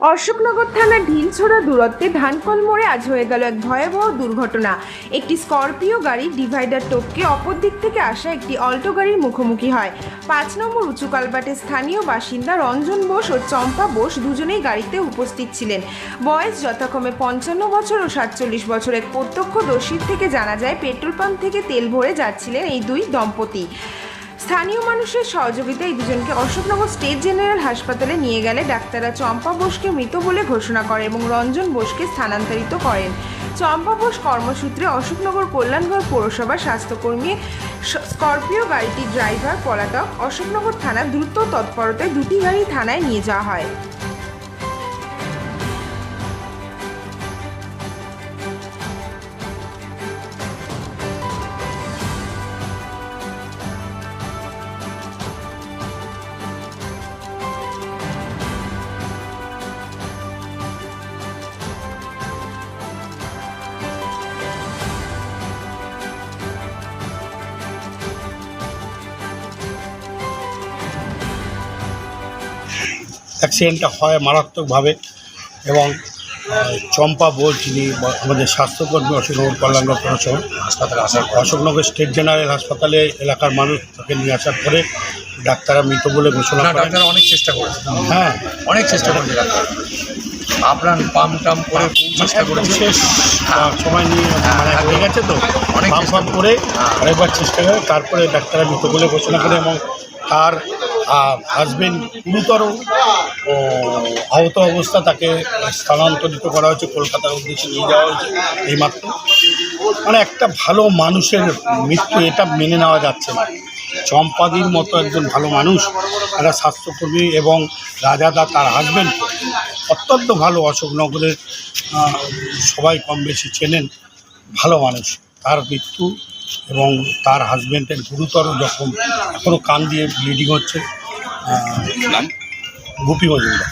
অশোকনগর থানার ঢিলছোড়া দূরত্বে ধানকল মোড়ে আজ হয়ে গেল এক ভয়াবহ দুর্ঘটনা। একটি স্করপিও গাড়ি ডিভাইডার টপকে অপর দিক থেকে আসা একটি অল্টো গাড়ির মুখোমুখি হয়। পাঁচ নম্বর উঁচু কালবাটের স্থানীয় বাসিন্দা রঞ্জন বোস ও চম্পা বোস দুজনেই গাড়িতে উপস্থিত ছিলেন। বয়স যথাক্রমে পঞ্চান্ন বছর ও সাতচল্লিশ বছর এক প্রত্যক্ষদর্শীর থেকে জানা যায়, পেট্রোল পাম্প থেকে তেল ভরে যাচ্ছিলেন এই দুই দম্পতি। স্থানীয় মানুষের সহযোগিতায় দুজনকে অশোকনগর স্টেট জেনারেল হাসপাতালে নিয়ে গেলে ডাক্তাররা চম্পা বোসকে মৃত বলে ঘোষণা করে এবং রঞ্জন বোসকে স্থানান্তরিত করেন। চম্পা বোস কর্মসূত্রে অশোকনগর কল্যাণগড় পৌরসভার স্বাস্থ্যকর্মী স্করপিও গাড়িটির ড্রাইভার, পলাতক অশোকনগর থানা দ্রুত তৎপরতায় দুটি গাড়ি থানায় নিয়ে যাওয়া হয়। অ্যাক্সিডেন্টটা হয় মারাত্মকভাবে এবং চম্পা বোস যিনি আমাদের স্বাস্থ্যকর্মী অশোকনগর কল্যাণগড় পৌরসভা হাসপাতালে আসার অশোকনগর স্টেট জেনারেল হাসপাতালে এলাকার মানুষ তাকে নিয়ে আসার পরে ডাক্তাররা মৃত বলে ঘোষণা না করেন। ডাক্তার অনেক চেষ্টা করেছে। হ্যাঁ। অনেক চেষ্টা করেছে ডাক্তার আপ্রাণ পাম টাম করে চেষ্টা একদম করেছে। শেষ সময় নিয়ে মানে হ্যাঁ, হয়ে গেছে তো। অনেক চেষ্টা করে হ্যাঁ। আরেকবার চেষ্টা করে তারপরে ডাক্তাররা মৃত বলে ঘোষণা করে এবং তার হাজবেন্ড গুরুতর ও, আহত অবস্থা তাকে স্থানান্তরিত করা হয়েছে কলকাতার উদ্দেশ্যে নিয়ে যাওয়া হয়েছে এইমাত্র। মানে একটা ভালো মানুষের মৃত্যু এটা মেনে নেওয়া যাচ্ছে না। চম্পাদির মতো একজন ভালো মানুষ একটা স্বাস্থ্যকর্মী এবং রাজাদা তার হাজবেন্ড অত্যন্ত ভালো অশোকনগরের সবাই কম বেশি চেনেন ভালো মানুষ। তার মৃত্যু এবং তার হাজব্যান্ডের গুরুতর জখম এখনও কান দিয়ে ব্লিডিং হচ্ছে। গোপী গুপি মজুমদার।